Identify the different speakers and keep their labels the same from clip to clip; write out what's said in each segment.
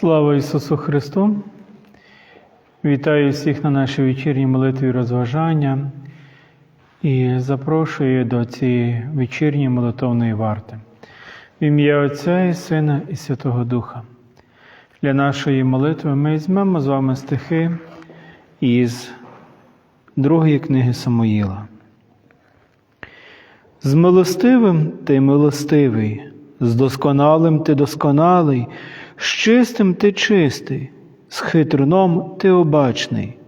Speaker 1: Слава Ісусу Христу! Вітаю всіх на нашій вечірній молитві розважання і запрошую до цієї вечірньої молитовної варти. В ім'я Отця і Сина і Святого Духа. Для нашої молитви ми візьмемо з вами стихи із другої книги Самуїла. З милостивим ти милостивий, з досконалим ти досконалий, з чистим ти чистий, з хитруном ти обачний.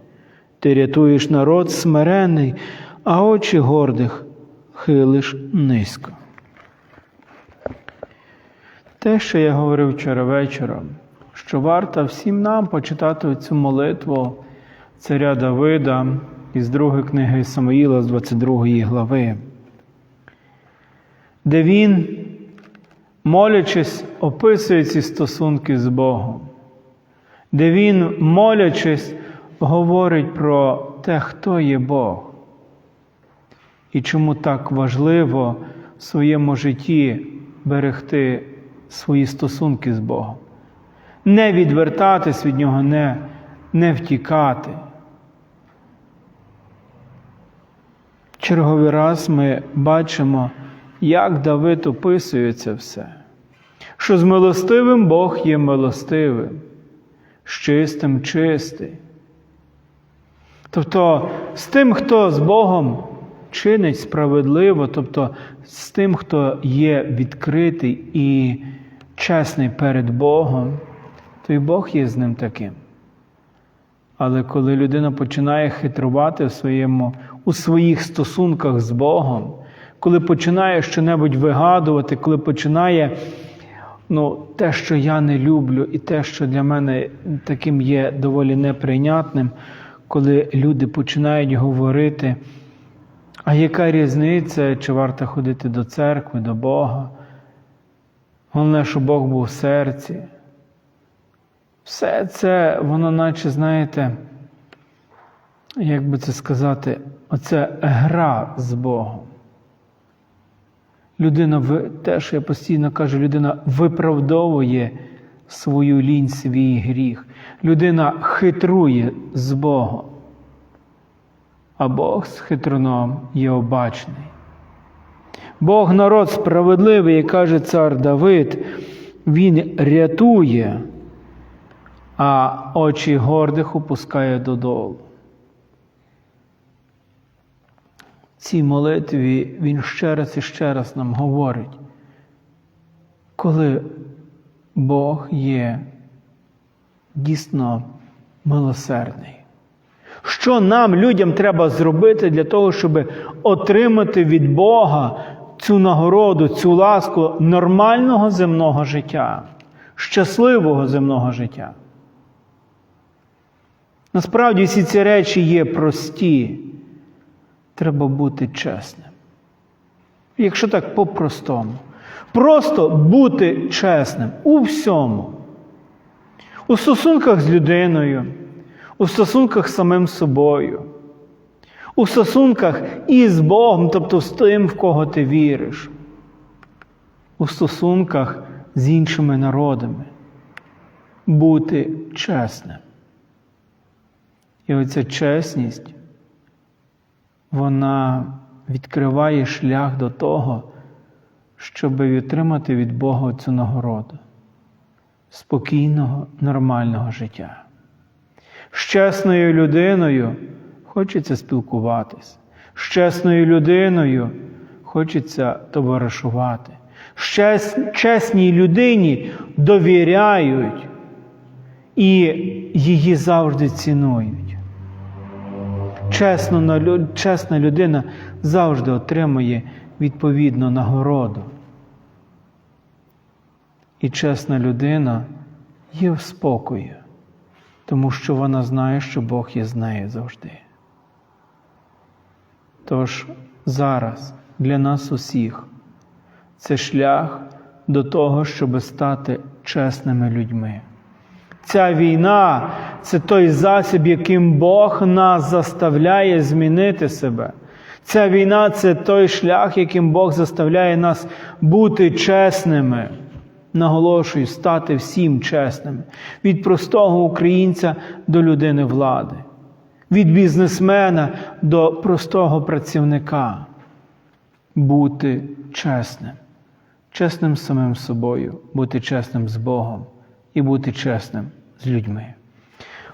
Speaker 1: Ти рятуєш народ смирений, а очі гордих хилиш низько. Те, що я говорив вчора вечором, що варто всім нам почитати цю молитву царя Давида із другої книги Самоїла з 22 глави, де він, молячись, описує ці стосунки з Богом, де він, молячись, говорить про те, хто є Бог, і чому так важливо в своєму житті берегти свої стосунки з Богом, не відвертатись від Нього, не, не втікати. Черговий раз ми бачимо, як Давид описує це все, що з милостивим Бог є милостивим, з чистим чистий. Тобто з тим, хто з Богом чинить справедливо, тобто з тим, хто є відкритий і чесний перед Богом, то й Бог є з ним таким. Але коли людина починає хитрувати в своєму, у своїх стосунках з Богом, коли починає щонебудь вигадувати, коли починає ну, те, що я не люблю, і те, що для мене таким є доволі неприйнятним, коли люди починають говорити, а яка різниця, чи варто ходити до церкви, до Бога? Головне, щоб Бог був в серці. Все це, воно, наче, знаєте, як би це сказати, оце гра з Богом. Людина, теж я постійно кажу, людина виправдовує свою лінь, свій гріх. Людина хитрує з Богом. А Бог з хитруном є обачний. Бог народ справедливий, як каже цар Давид, Він рятує, а очі гордих опускає додолу. В цій молитві він ще раз і ще раз нам говорить, коли Бог є дійсно милосердний. Що нам, людям, треба зробити для того, щоб отримати від Бога цю нагороду, цю ласку нормального земного життя, щасливого земного життя? Насправді всі ці речі є прості. Треба бути чесним. Якщо так по-простому, просто бути чесним у всьому, у стосунках з людиною, у стосунках з самим собою, у стосунках із Богом, тобто з тим, в кого ти віриш, у стосунках з іншими народами. Бути чесним. І оця чесність, вона відкриває шлях до того, щоб отримати від Бога цю нагороду спокійного, нормального життя. З чесною людиною хочеться спілкуватись, з чесною людиною хочеться товаришувати. З чесній людині довіряють і її завжди цінують. Чесно, чесна людина завжди отримує відповідну нагороду. І чесна людина є в спокої, тому що вона знає, що Бог є з нею завжди. Тож зараз для нас усіх це шлях до того, щоб стати чесними людьми. Ця війна це той засіб, яким Бог нас заставляє змінити себе. Ця війна це той шлях, яким Бог заставляє нас бути чесними. Наголошую, стати всім чесними. Від простого українця до людини влади, від бізнесмена до простого працівника. Бути чесним, чесним самим собою, бути чесним з Богом і бути чесним з людьми.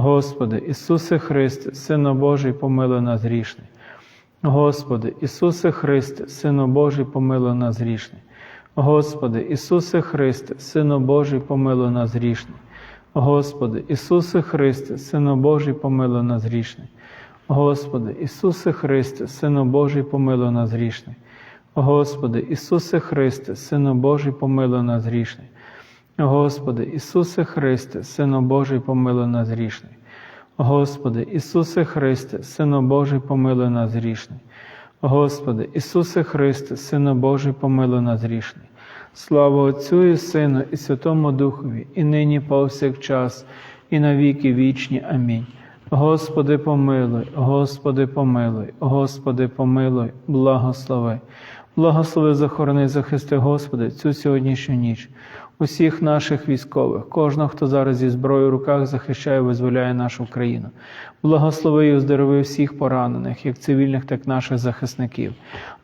Speaker 1: Господи, Ісусе Христе, Сину Божий, помилуй нас грішний. Господи, Ісусе Христе, Сину Божий, помилуй нас грішний. Господи, Ісусе Христе, Сину Божий, помилуй нас грішний. Господи, Ісусе Христе, Сину Божий, помилуй нас грішний. Господи, Ісусе Христе, Сину Божий, помилуй нас грішний. Господи, Ісусе Христе, Сину Божий, помилуй нас грішний. Господи, Ісусе Христе, Сину Божий, помилуй нас грішний. Господи, Ісусе Христе, Сину Божий, помилуй нас грішний. Господи, Ісусе Христе, Сину Божий, помилуй нас грішний. Слава Отцю і Сину, і Святому Духові, і нині повсякчас, і на віки вічні. Амінь. Господи, помилуй, Господи, помилуй, Господи, помилуй, благослови. Благослови, захорони, захисти, Господи, цю сьогоднішню ніч, усіх наших військових, кожного, хто зараз зі зброєю в руках захищає, визволяє нашу країну. Благослови і оздорови всіх поранених, як цивільних, так і наших захисників.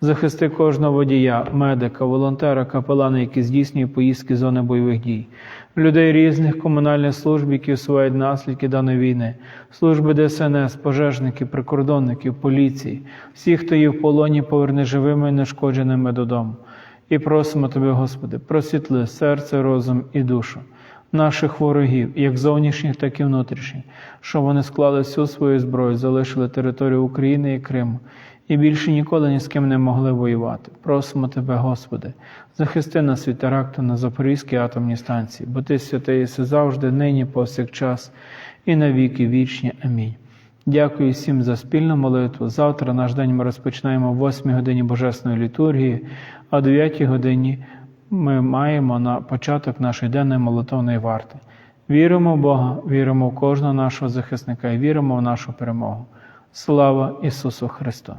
Speaker 1: Захисти кожного водія, медика, волонтера, капелана, які здійснюють поїздки зони бойових дій, людей різних комунальних служб, які усувають наслідки даної війни, служби ДСНС, пожежників, прикордонників, поліції, всіх, хто є в полоні, поверни живими і нешкодженими додому. І просимо Тебе, Господи, просвітли серце, розум і душу наших ворогів, як зовнішніх, так і внутрішніх, щоб вони склали всю свою зброю, залишили територію України і Криму і більше ніколи ні з ким не могли воювати. Просимо Тебе, Господи, захисти нас від теракту на Запорізькій атомній станції, бо Ти святий єси завжди, нині, повсякчас і на віки вічні. Амінь. Дякую всім за спільну молитву. Завтра наш день ми розпочинаємо в 8 годині Божесної літургії, а о 9 годині ми маємо на початок нашої денної молитовної варти. Віримо в Бога, віримо в кожного нашого захисника і віримо в нашу перемогу. Слава Ісусу Христу!